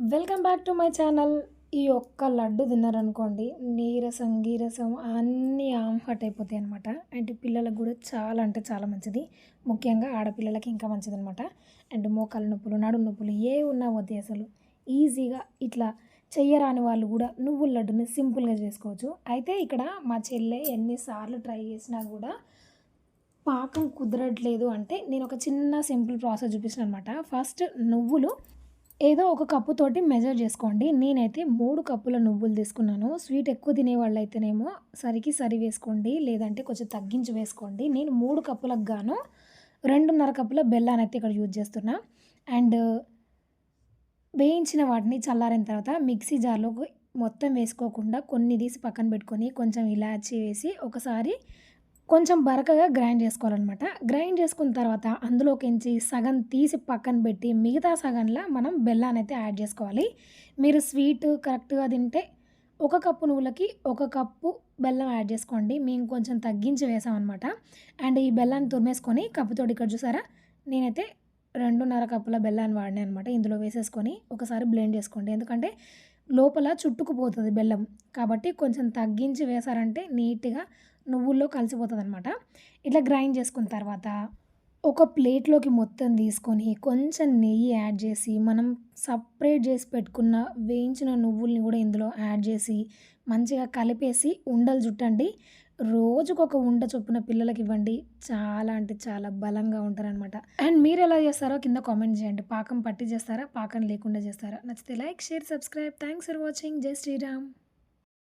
Welcome back to my channel. ఈ ఒక్క లడ్డు తిన్నారనుకోండి నీరసం గీరసం అన్నీ ఆమ్హట్ అయిపోతాయి అనమాట అండ్ పిల్లలకు కూడా చాలా అంటే చాలా మంచిది. ముఖ్యంగా ఆడపిల్లలకి ఇంకా మంచిది అనమాట అండ్ మోకాల నొప్పులు నడు నొప్పులు ఏ ఉన్నా వద్దు అసలు. ఈజీగా ఇట్లా చెయ్యరాని వాళ్ళు కూడా నువ్వుల లడ్డుని సింపుల్గా చేసుకోవచ్చు. అయితే ఇక్కడ మా చెల్లె ఎన్నిసార్లు ట్రై చేసినా కూడా పాకం కుదరట్లేదు అంటే నేను ఒక చిన్న సింపుల్ ప్రాసెస్ చూపిస్తాను అనమాట ఫస్ట్ నువ్వులు ఏదో ఒక కప్పుతోటి మెజర్ చేసుకోండి. నేనైతే మూడు కప్పుల నువ్వులు తీసుకున్నాను. స్వీట్ ఎక్కువ తినే వాళ్ళు అయితేనేమో సరికి సరి వేసుకోండి. లేదంటే కొంచెం తగ్గించి వేసుకోండి. నేను మూడు కప్పులకు గాను రెండున్నర కప్పుల బెల్లాన్ని అయితే ఇక్కడ యూజ్ చేస్తున్నా. అండ్ వేయించిన వాటిని చల్లారిన తర్వాత మిక్సీ జార్లో మొత్తం వేసుకోకుండా కొన్ని తీసి పక్కన పెట్టుకొని కొంచెం ఇలాచి వేసి ఒకసారి కొంచెం బరకగా గ్రైండ్ చేసుకోవాలన్నమాట. గ్రైండ్ చేసుకున్న తర్వాత అందులోకించి సగం తీసి పక్కన పెట్టి మిగతా సగంలో మనం బెల్లాన్ని అయితే యాడ్ చేసుకోవాలి. మీరు స్వీట్ కరెక్ట్గా తింటే ఒక కప్పు నువ్వులకి ఒక కప్పు బెల్లం యాడ్ చేసుకోండి. మేము కొంచెం తగ్గించి వేసామన్నమాట. అండ్ ఈ బెల్లాన్ని తురిమేసుకొని కప్పుతోటి ఇక్కడ చూసారా? నేనైతే రెండున్నర కప్పుల బెల్లాన్ని వాడినా అనమాట ఇందులో వేసేసుకొని ఒకసారి బ్లెండ్ చేసుకోండి. ఎందుకంటే లోపల చుట్టుకుపోతుంది బెల్లం. కాబట్టి కొంచెం తగ్గించి వేసారంటే నీట్గా నువ్వుల్లో కలిసిపోతుంది అనమాట ఇట్లా గ్రైండ్ చేసుకున్న తర్వాత ఒక ప్లేట్లోకి మొత్తం తీసుకొని కొంచెం నెయ్యి యాడ్ చేసి మనం సపరేట్ చేసి పెట్టుకున్న వేయించిన నువ్వుల్ని కూడా ఇందులో యాడ్ చేసి మంచిగా కలిపేసి ఉండలు చుట్టండి. రోజుకొక ఉండ చొప్పున పిల్లలకి ఇవ్వండి. చాలా అంటే చాలా బలంగా ఉంటారనమాట అండ్ మీరు ఎలా చేస్తారో కింద కామెంట్ చేయండి. పాకం పట్టి చేస్తారా? పాకం లేకుండా చేస్తారా? నచ్చితే like share subscribe. Thanks for watching. జై శ్రీరామ్.